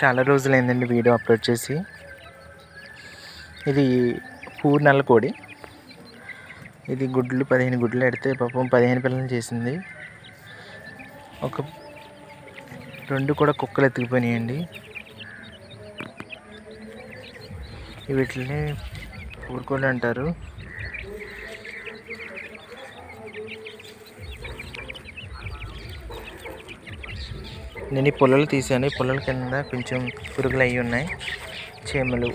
చాలా రోజులైందండి video upload చేసి. ఇది పూర్ నల్ల కోడి ఇది గుడ్లు పదిహేను గుడ్లు పెడితే పాపం పదిహేను పిల్లలు చేసింది. ఒక రెండు కూడా కుక్కలు ఎత్తుకుపోయినాయండి. వీటిని పూరుకోడి అంటారు. నేను ఈ పుల్లలు తీసాను. ఈ పుల్లల కింద కొంచెం పురుగులు అవి ఉన్నాయి. చీమలు.